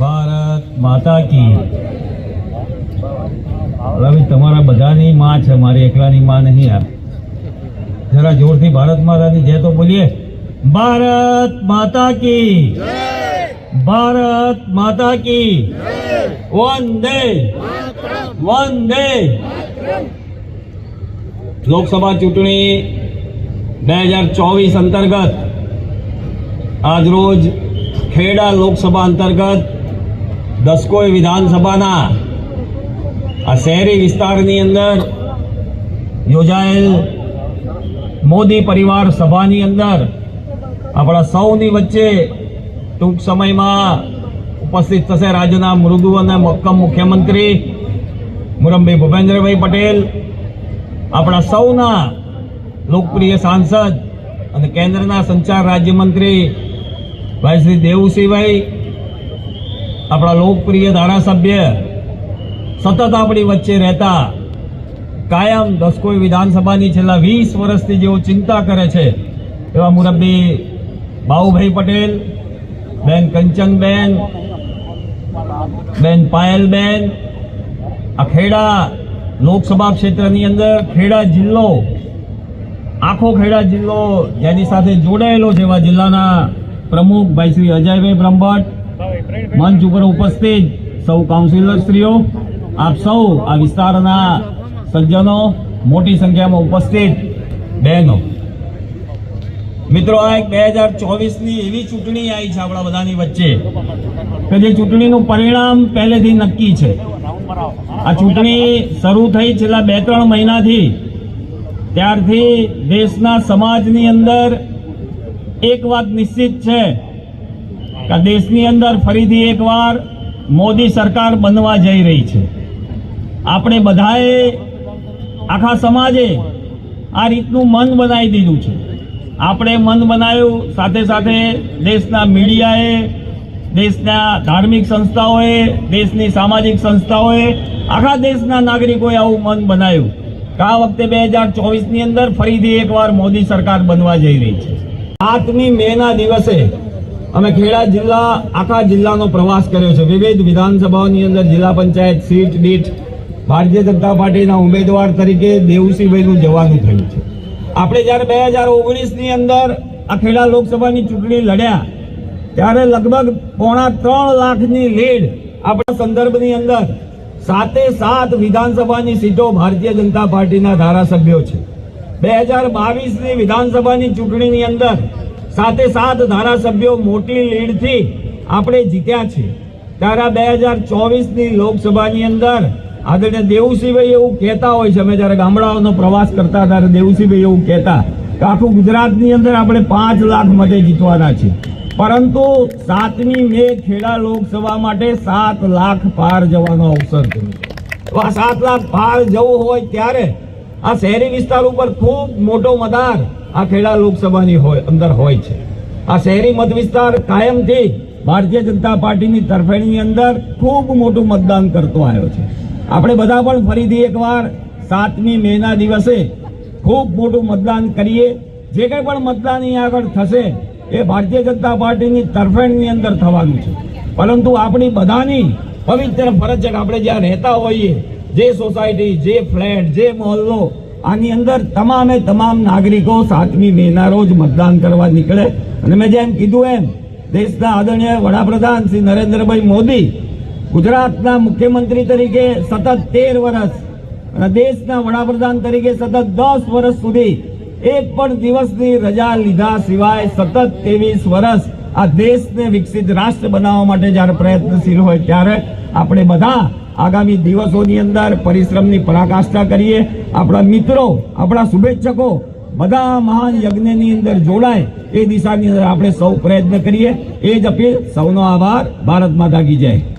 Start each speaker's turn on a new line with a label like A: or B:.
A: ભારત માતા કી હવે તમારા બધાની માં છે, મારી એકલાની માં નહીં આ. જરા જોરથી ભારત માતાની જય તો બોલીએ. ભારત માતા કી ભારત માતા કી વંદે. વંદે. લોકસભા ચૂંટણી બે હજાર ચોવીસ અંતર્ગત આજરોજ ખેડા લોકસભા અંતર્ગત દસકોઈ વિધાનસભાના આ શહેરી વિસ્તારની અંદર યોજાયેલ મોદી પરિવાર સભાની અંદર આપણા સૌની વચ્ચે ટૂંક સમયમાં ઉપસ્થિત થશે રાજ્યના મૃદુ અને મક્કમ મુખ્યમંત્રી મુરમભાઈ ભૂપેન્દ્રભાઈ પટેલ, આપણા સૌના લોકપ્રિય સાંસદ અને કેન્દ્રના સંચાર રાજ્યમંત્રી ભાઈ શ્રી દેવુસિંહભાઈ આપણા લોકપ્રિય ધારાસભ્ય સતત આપણી વચ્ચે રહેતા કાયમ દસકોઈ વિધાનસભાની છેલ્લા વીસ વર્ષથી જેઓ ચિંતા કરે છે, એવા મુરબ્બી બાઉભાઈ પટેલ, બેન કંચનબેન, બેન પાયલબેન, આ ખેડા લોકસભા ક્ષેત્રની અંદર ખેડા જિલ્લો, આખો ખેડા જિલ્લો જેની સાથે જોડાયેલો છે એવા જિલ્લાના પ્રમુખ ભાઈ શ્રી અજયભાઈ બ્રહ્મભટ્ટ મંચ ઉપર ઉપસ્થિત સૌ કાઉન્સિલરશ્રીઓ આપ સૌ આ વિસ્તારના સજ્જનો, મોટી સંખ્યામાં ઉપસ્થિત બહેનો. મિત્રો, આ એક બે હજાર ચોવીસની એવી ચૂંટણી આવી છે આપણા બધાની વચ્ચે કે જે ચૂંટણીનું પરિણામ પહેલેથી નક્કી છે. આ ચૂંટણી શરૂ થઈ છેલ્લા બે ત્રણ મહિનાથી. ત્યારથી દેશના સમાજની અંદર એક વાત નિશ્ચિત છે. કે દેશની અંદર ફરીથી એકવાર મોદી સરકાર બનવા જઈ રહી છે. આપણે બધાએ આખા સમાજે આ રીતનું મન બનાવી દીધું છે. આપણે મન બનાવ્યું, સાથે સાથે દેશના મીડિયાએ, દેશના ધાર્મિક સંસ્થાઓએ, દેશની સામાજિક સંસ્થાઓએ, આખા દેશના નાગરિકોએ આવું મન બનાવ્યું કે આ વખતે બે હજાર ચોવીસની અંદર ફરીથી એકવાર મોદી સરકાર બનવા જઈ રહી છે. સાતમી મે ના દિવસે અમે ખેડા જિલ્લા, આખા જિલ્લાનો પ્રવાસ કર્યો છે. વિવિધ વિધાનસભાઓની અંદર જિલ્લા પંચાયત સીટ, દીઠ ભારતીય જનતા પાર્ટીના ઉમેદવાર તરીકે દેવુસિંહભાઈનું જવાનું થયું છે. આપણે જ્યારે બે હજાર ઓગણીસની અંદર આ ખેડા લોકસભાની ચૂંટણી લડ્યા, ત્યારે લગભગ પોણા ત્રણ લાખની લીડ આપણા સંદર્ભની અંદર સાતે સાત વિધાનસભાની સીટો ભારતીય જનતા પાર્ટીના ધારાસભ્યો છે. બે હજાર બાવીસની વિધાનસભાની ચૂંટણીની અંદર સાતે સાત ધારાસભ્યો મોટી લીડથી આપણે જીત્યા છે ત્યારે બે હજાર ચોવીસની લોકસભાની અંદર આદરણીય દેવુસિંહભાઈ એવું કહેતા હોય છે, અમે જ્યારે ગામડાઓનો પ્રવાસ કરતા ત્યારે દેવુસિંહભાઈ એવું કહેતા, કે આખું ગુજરાતની અંદર આપણે પાંચ લાખ મતે જીતવાના છે પરંતુ સાતમી મે ખેડા લોકસભા માટે સાત લાખ પાર જવાનો અવસર થયો. આ સાત લાખ પાર જવું હોય ત્યારે આ શહેરી વિસ્તાર ઉપર ખૂબ મોટો મદાર આ ખેડા લોકસભાની હોય, અંદર હોય છે. આ શહેરી મત વિસ્તાર કાયમથી ભારતીય જનતા પાર્ટીની તરફેણની અંદર ખૂબ મોટું મતદાન કરતો આવ્યો છે. આપણે બધા પણ ફરીથી એકવાર સાતમી મેના દિવસે ખૂબ મોટું મતદાન કરીએ. જે કંઈ પણ મતદાન અહીંયા આગળ થશે, એ ભારતીય જનતા પાર્ટીની તરફેણની અંદર થવાનું છે. પરંતુ આપણી બધાની પવિત્ર ફરજ છે કે આપણે જ્યાં રહેતા હોઈએ, જે સોસાયટી, જે ફ્લેટ, જે મહોલ્લો આની અંદર તમામે તમામ નાગરિકો સાતમી મે ના રોજ મતદાન કરવા નીકળે. અને મેં જેમ કીધું એમ, દેશના આદરણીય વડાપ્રધાન શ્રી નરેન્દ્રભાઈ મોદી ગુજરાતના મુખ્યમંત્રી તરીકે સતત તેર વર્ષ અને દેશના વડાપ્રધાન તરીકે સતત દસ વર્ષ સુધી એક પણ દિવસની રજા લીધા સિવાય સતત ત્રેવીસ વર્ષ આ દેશને વિકસિત રાષ્ટ્ર બનાવવા માટે જ્યારે પ્રયત્નશીલ હોય ત્યારે આપણે બધા આગામી દિવસોની અંદર પરિશ્રમની પરાકાષ્ઠા કરીએ. આપણા મિત્રો, આપણા શુભેચ્છકો બધા મહાન યજ્ઞની અંદર જોડાય એ દિશાની અંદર આપણે સૌ પ્રયત્ન કરીએ. એ જ અપીલ, સૌનો આભાર. ભારત માતા કી જય.